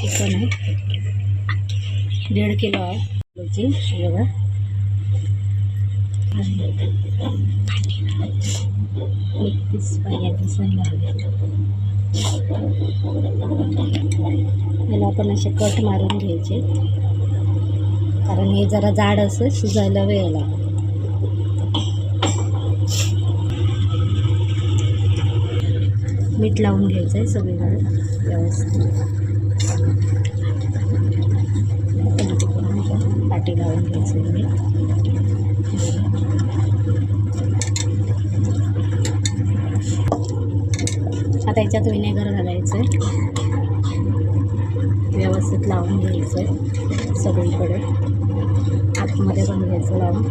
Chicken आहे दीड kilo आहे बघा एक पीस पाहिजे याला आपण असे कट मारून घ्यायचे. कारण हे जरा जाड असं शिजायला वेळ लागतो. मीठ लावून घ्यायचं आहे सगळीकडे व्यवस्थित. पाठी लावून घ्यायचं आहे मीठ आता याच्यात विनेगर घालायचं आहे. व्यवस्थित लावून घ्यायचं आहे सगळीकडे. आतमध्ये पण घ्यायचं लावून.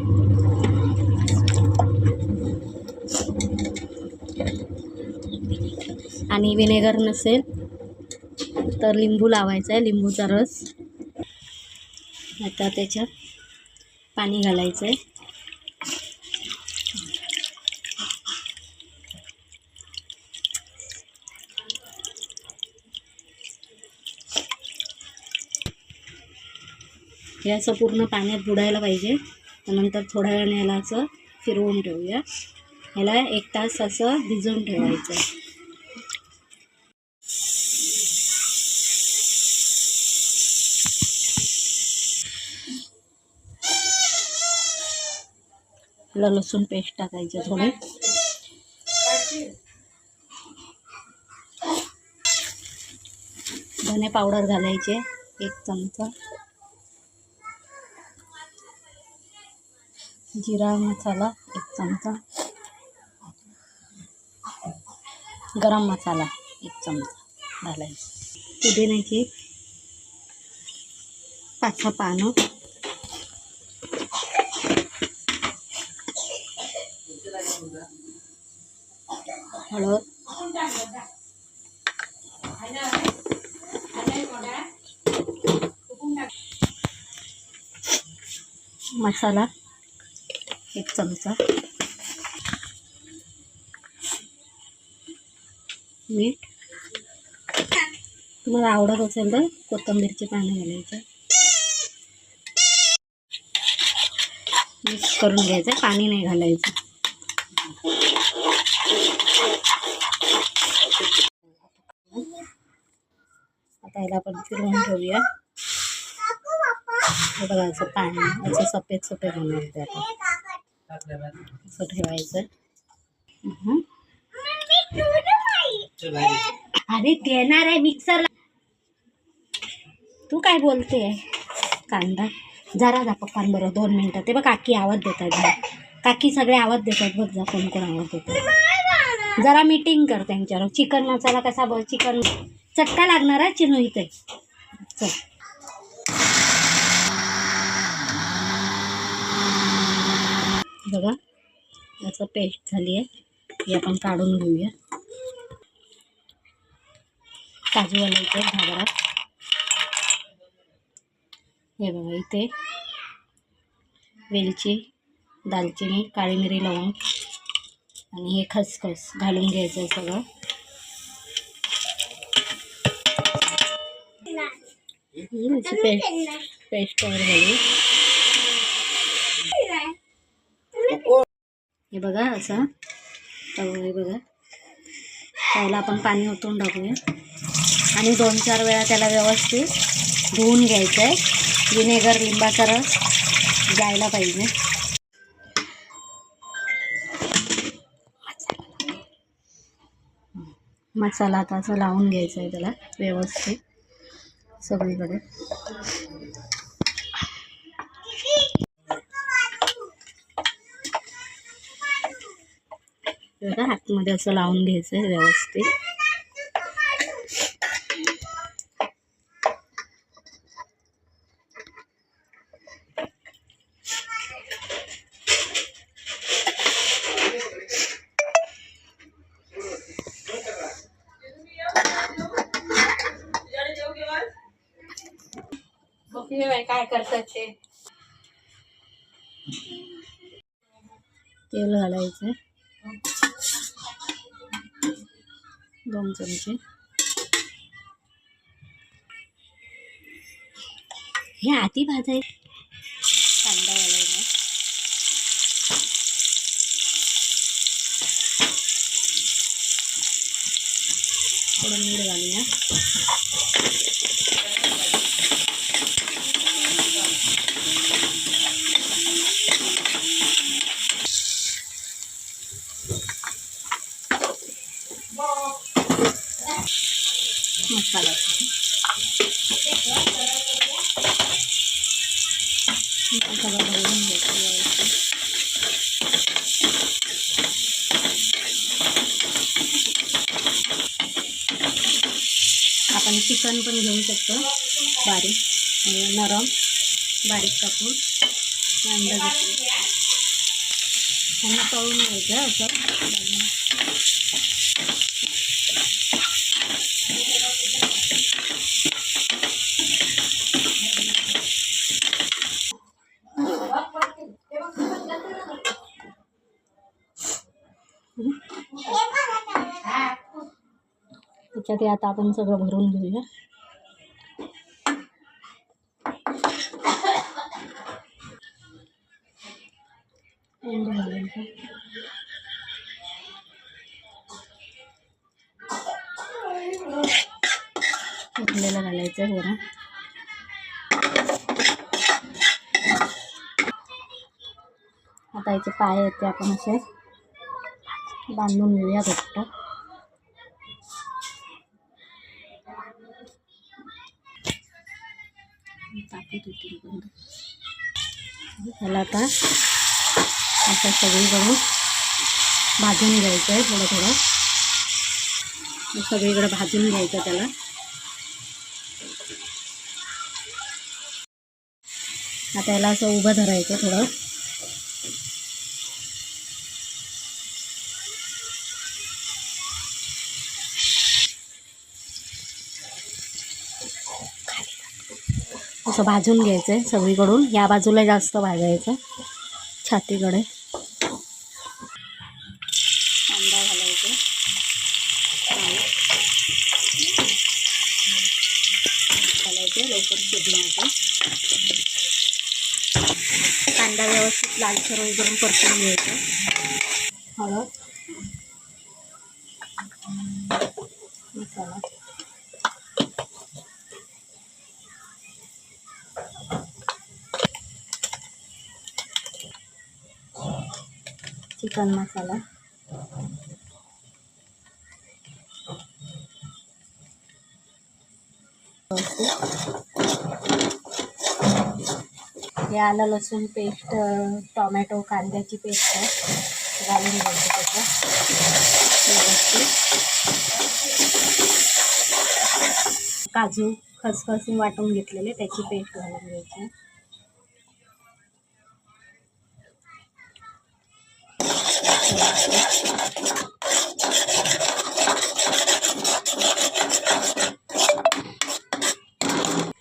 आणि विनेगर नसेल तर लिंबू लावायचा आहे लिंबूचा रस. आता त्याच्यात पाणी घालायचं आहे. हे असं पूर्ण पाण्यात बुडायला पाहिजे. त्यानंतर थोड्या वेळाने याला असं फिरवून ठेवूया. ह्याला एक तास असं भिजवून ठेवायचं आपलं लसूण पेस्ट टाकायचे थोडे. धने पावडर घालायचे एक चमचा. जिरा मसाला एक चमचा. गरम मसाला एक चमचा घालायचा. पुदिन्याची पाच सहा पानं. हळद. मसाला एक चमचा. मीठ. तुम्हाला आवडत असेल तर कोथिंबीरचे पानं घालायचं. मिक्स करून घ्यायचं पाणी नाही घालायचं. आता याला आपण फिरवून ठेवूया. बघा असं पाणी असं सफेद सफेद होणार ते आता. असं ठेवायचं. अरे देणार आहे मिक्सरला तू काय बोलते कांदा. जरा जा पप्पांबरोबर दोन मिनटं. ते बघ काकी आवाज देतात. काकी सगळे आवाज देतात बघ जा कोण कोण आवाज देतात. जरा मीटिंग कर त्यांच्यावर. चिकन मसाला कसा बघ चिकन चटका लागणार आहे चिनू इथे? चल. बघा असं पेस्ट झाली आहे. ती आपण काढून घेऊया. काजू घालायचे घाबरात. हे बघा इथे वेलची दालचिनी काळी मिरी लवंग आणि हे खसखस घालून घ्यायचं आहे सगळं पेस्ट पेस्ट हे बघा असं. हे बघा. त्याला आपण पाणी ओतून टाकूया. आणि दोन चार वेळा त्याला व्यवस्थित धुवून घ्यायचं आहे विनेगर लिंबाचा रस जायला पाहिजे. मसाला आता असं लावून घ्यायचा आहे त्याला व्यवस्थित सगळीकडे. बघा हातमध्ये असं लावून घ्यायचं आहे व्यवस्थित. काय करतात ते? तेल घालायचं दोन चमचे. हे आधी भाजाय कांदा घालायचा. थोडं मीठ घालूया मसाला सगळं भरून घ्यायचं आपण चिकन पण घेऊ शकतो. बारीक. आणि नरम. बारीक कापून. अंडा घेतो आणि तळून घ्यायचं असं. त्याच्यात हे आता आपण सगळं भरून घेऊया. अंडे घालायचं आहे जरा. आता याचे पाय आहेत ते आपण असे. बांधून घेऊया घट्ट त्याला आता असं सगळीकडून भाजून घ्यायचं आहे थोडं. थोडं सगळीकडे भाजून घ्यायचं त्याला. आता याला असं उभं धरायचं थोडं. असं भाजून घ्यायचं आहे सगळीकडून. या बाजूला जास्त भाजायचं छातीकडे. कांदा घालायचा घालायचं लवकर शिजण्याचं. कांदा व्यवस्थित लालसर वगैरे परतून घ्यायचं. हळद. मसाला. चिकन मसाला. हे आलं लसूण पेस्ट टोमॅटो कांद्याची पेस्ट आहे. घालून घ्यायचं त्याचं व्यवस्थित. काजू खसखसून वाटून घेतलेले त्याची पेस्ट घालून घ्यायची.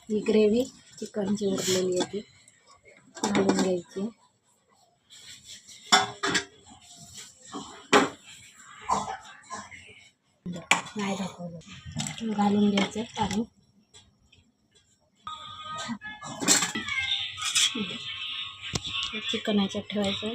ही ग्रेव्ही चिकनची उरलेली आहे ती. घालून घ्यायची. नाही दाखवलं. घालून घ्यायचं पाणी चिकनाच्यात ठेवायचं.